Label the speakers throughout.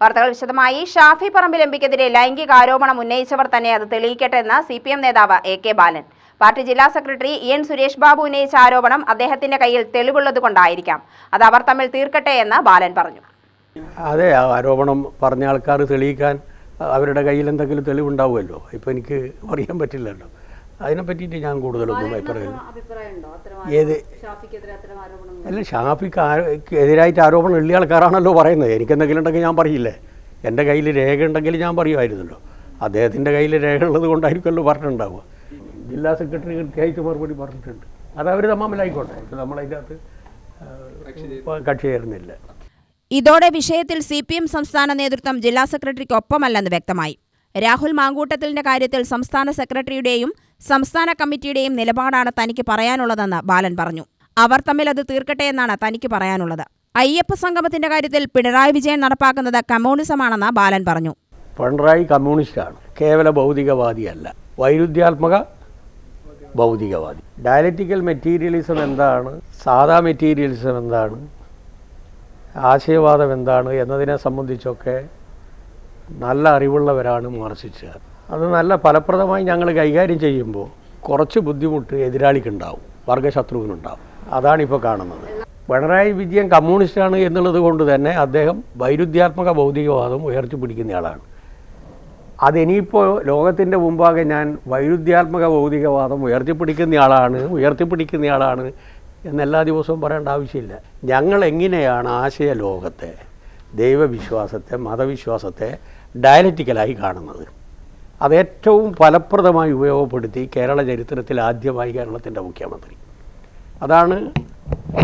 Speaker 1: വാർത്തകൾ വിശദമായി. ഷാഫി പറമ്പിൽ എംപിക്കെതിരെ ലൈംഗിക ആരോപണം ഉന്നയിച്ചവർ തന്നെ അത് തെളിയിക്കട്ടെ എന്ന് സി പി എം നേതാവ് എ കെ ബാലൻ. പാർട്ടി ജില്ലാ സെക്രട്ടറി എൻ സുരേഷ് ബാബു ഉന്നയിച്ച ആരോപണം അദ്ദേഹത്തിന്റെ കയ്യിൽ തെളിവുള്ളത് കൊണ്ടായിരിക്കാം. അത് അവർ തമ്മിൽ തീർക്കട്ടെ എന്ന് ബാലൻ പറഞ്ഞു.
Speaker 2: അതെ ആരോപണം പറഞ്ഞ ആൾക്കാർ തെളിയിക്കാൻ അവരുടെ കയ്യിൽ എന്തെങ്കിലും തെളിവുണ്ടാവുമല്ലോ. ഇപ്പോൾ എനിക്ക് അറിയാൻ പറ്റില്ലല്ലോ. അതിനെ പറ്റിയിട്ട് ഞാൻ കൂടുതലൊന്നും അഭിപ്രായം ഏത്? അല്ല ഷാഫിക്ക് എതിരായിട്ട് ആരോപണം ഉള്ള ആൾക്കാരാണല്ലോ പറയുന്നത്. എനിക്ക് എന്തെങ്കിലും ഉണ്ടെങ്കിൽ ഞാൻ പറയില്ലേ? എന്റെ കയ്യിൽ രേഖ ഉണ്ടെങ്കിൽ ഞാൻ പറയുമായിരുന്നല്ലോ. അദ്ദേഹത്തിന്റെ കയ്യിൽ രേഖ ഉള്ളത് കൊണ്ടായിരിക്കുമല്ലോ പറഞ്ഞിട്ടുണ്ടാവുക. ജില്ലാ സെക്രട്ടറി കൃത്യമായിട്ട് മറുപടി പറഞ്ഞിട്ടുണ്ട്. അത് അവർ തമ്മിലായിക്കോട്ടെ. നമ്മളതിന്റെ അകത്ത് കക്ഷി ചേരുന്നില്ല.
Speaker 1: ഇതോടെ വിഷയത്തിൽ സി പി എം സംസ്ഥാന നേതൃത്വം ജില്ലാ സെക്രട്ടറിക്കൊപ്പമല്ലെന്ന് വ്യക്തമായി. രാഹുൽ മാങ്കൂട്ടത്തിലിന്റെ കാര്യത്തിൽ സംസ്ഥാന സെക്രട്ടറിയുടെയും സംസ്ഥാന കമ്മിറ്റിയുടെയും നിലപാടാണ് തനിക്ക് പറയാനുള്ളതെന്ന് ബാലൻ പറഞ്ഞു. അവർ തമ്മിൽ അത് തീർക്കട്ടെ എന്നാണ് തനിക്ക് പറയാനുള്ളത്. അയ്യപ്പ സംഗമത്തിന്റെ കാര്യത്തിൽ പിണറായി വിജയൻ നടപ്പാക്കുന്നത് കമ്മ്യൂണിസമാണെന്ന് ബാലൻ പറഞ്ഞു.
Speaker 2: പിണറായി കമ്മ്യൂണിസ്റ്റാണ്. കേവല ഭൗതികവാദിയല്ല. വൈരുദ്ധ്യാത്മക ഭൗതികവാദി. ഡയലറ്റിക്കൽ മെറ്റീരിയലിസം എന്താണ്? സാധാ മെറ്റീരിയലിസം എന്താണ്? ആശയവാദം എന്താണ്? എന്നതിനെ സംബന്ധിച്ചൊക്കെ നല്ല അറിവുള്ളവരാണ് മാർസിസ്റ്റുകാർ അത് നല്ല ഫലപ്രദമായി ഞങ്ങൾ കൈകാര്യം ചെയ്യുമ്പോൾ കുറച്ച് ബുദ്ധിമുട്ട് എതിരാളിക്കുണ്ടാവും വർഗശത്രുവിനുണ്ടാവും. അതാണിപ്പോൾ കാണുന്നത്. പിണറായി വിജയൻ കമ്മ്യൂണിസ്റ്റാണ് എന്നുള്ളത് കൊണ്ട് തന്നെ അദ്ദേഹം വൈരുദ്ധ്യാത്മക ഭൗതികവാദം ഉയർത്തിപ്പിടിക്കുന്നയാളാണ് അതിനിയിപ്പോൾ ലോകത്തിന്റെ മുമ്പാകെ ഞാൻ വൈരുദ്ധ്യാത്മക ഭൗതികവാദം ഉയർത്തിപ്പിടിക്കുന്നയാളാണ് ഉയർത്തിപ്പിടിക്കുന്നയാളാണ് എന്നെല്ലാ ദിവസവും പറയേണ്ട ആവശ്യമില്ല. ഞങ്ങൾ എങ്ങനെയാണ് ആശയ ലോകത്തെ ദൈവവിശ്വാസത്തെ മതവിശ്വാസത്തെ ഡയലറ്റിക്കലായി കാണുന്നത്. അത് ഏറ്റവും ഫലപ്രദമായി ഉപയോഗപ്പെടുത്തി കേരള ചരിത്രത്തിൽ ആദ്യമായി കേരളത്തിന്റെ മുഖ്യമന്ത്രി. അതാണ്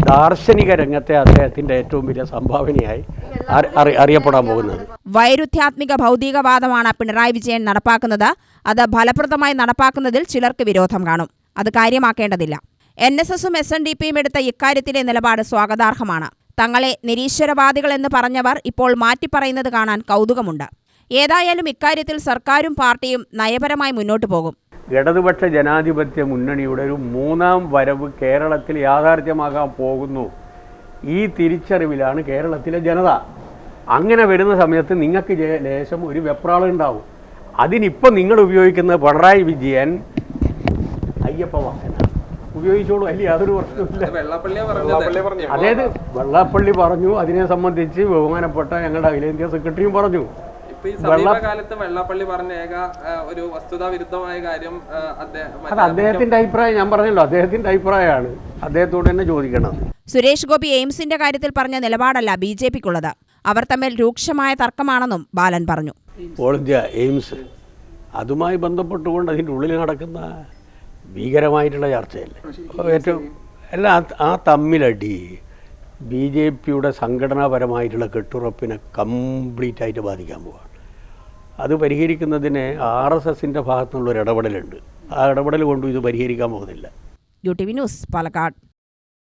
Speaker 2: ദാർശനിക രംഗത്തെ അദ്ദേഹത്തിന്റെ ഏറ്റവും വലിയ സംഭാവനയായി അറി- അറി- അറിയപ്പെടാൻ പോകുന്നത്.
Speaker 1: വൈരുദ്ധ്യാത്മിക ഭൗതികവാദമാണ് പിണറായി വിജയൻ നടപ്പാക്കുന്നത്. അത് ഫലപ്രദമായി നടപ്പാക്കുന്നതിൽ ചിലർക്ക് വിരോധം കാണും. അത് കാര്യമാക്കേണ്ടതില്ല. എൻ എസ് എസും എസ് എൻ ഡി പിയും എടുത്ത ഇക്കാര്യത്തിലെ നിലപാട് സ്വാഗതാർഹമാണ്. തങ്ങളെ നിരീശ്വരവാദികൾ എന്ന് പറഞ്ഞവർ ഇപ്പോൾ മാറ്റിപ്പറയുന്നത് കാണാൻ കൗതുകമുണ്ട്. ഏതായാലും ഇക്കാര്യത്തിൽ സർക്കാരും പാർട്ടിയും നയപരമായി മുന്നോട്ട് പോകും.
Speaker 2: ഇടതുപക്ഷ ജനാധിപത്യ മുന്നണിയുടെ ഒരു മൂന്നാം വരവ് കേരളത്തിൽ യാഥാർത്ഥ്യമാകാൻ പോകുന്നു. ഈ തിരിച്ചറിവിലാണ് കേരളത്തിലെ ജനത. അങ്ങനെ വരുന്ന സമയത്ത് നിങ്ങൾക്ക് ലേശം ഒരു വെപ്രാളം ഉണ്ടാവും. അതിനിപ്പം നിങ്ങൾ ഉപയോഗിക്കുന്ന പിണറായി വിജയൻ അയ്യപ്പ വാഹന. ഉപയോഗിച്ചോളൂ അല്ലേ? യാതൊരു പ്രശ്നമില്ല അതായത് വെള്ളാപ്പള്ളി പറഞ്ഞു അതിനെ സംബന്ധിച്ച് ബഹുമാനപ്പെട്ട ഞങ്ങളുടെ അഖിലേന്ത്യാ സെക്രട്ടറിയും പറഞ്ഞു.
Speaker 3: സമീപകാലത്ത് വെള്ളാപ്പള്ളി പറഞ്ഞ ഏക ഒരു വസ്തുതാ വിരുദ്ധമായ കാര്യം ആ, അദ്ദേഹം
Speaker 2: അത് അദ്ദേഹത്തിന്റെ അഭിപ്രായം ഞാൻ പറഞ്ഞല്ലോ അദ്ദേഹത്തിന്റെ അഭിപ്രായമാണ്. അദ്ദേഹത്തോട് തന്നെ ചോദിക്കണം.
Speaker 1: സുരേഷ് ഗോപി എയിംസിന്റെ കാര്യത്തിൽ പറഞ്ഞ നിലപാടല്ല ബി ജെ പിക്കുള്ളത്. അവർ തമ്മിൽ രൂക്ഷമായ തർക്കമാണെന്നും ബാലൻ പറഞ്ഞു.
Speaker 2: ഓൾ ഇന്ത്യ എയിംസ് അതുമായി ബന്ധപ്പെട്ടുകൊണ്ട് അതിന്റെ ഉള്ളിൽ നടക്കുന്ന ഭീകരമായിട്ടുള്ള ചർച്ചയല്ലേ? ഏറ്റവും അല്ല ആ- ആ തമ്മിലടി ബി ജെ പിയുടെ സംഘടനാപരമായിട്ടുള്ള കെട്ടുറപ്പിനെ കംപ്ലീറ്റ് ആയിട്ട് ബാധിക്കാൻ പോവാണ്. അത് പരിഹരിക്കുന്നതിന് ആർ എസ് എസിന്റെ ഭാഗത്തുനിന്നുള്ളൊരു ഇടപെടലുണ്ട്. ആ ഇടപെടൽ കൊണ്ടും ഇത് പരിഹരിക്കാൻ പോകുന്നില്ല.
Speaker 1: U T V news Palakkad.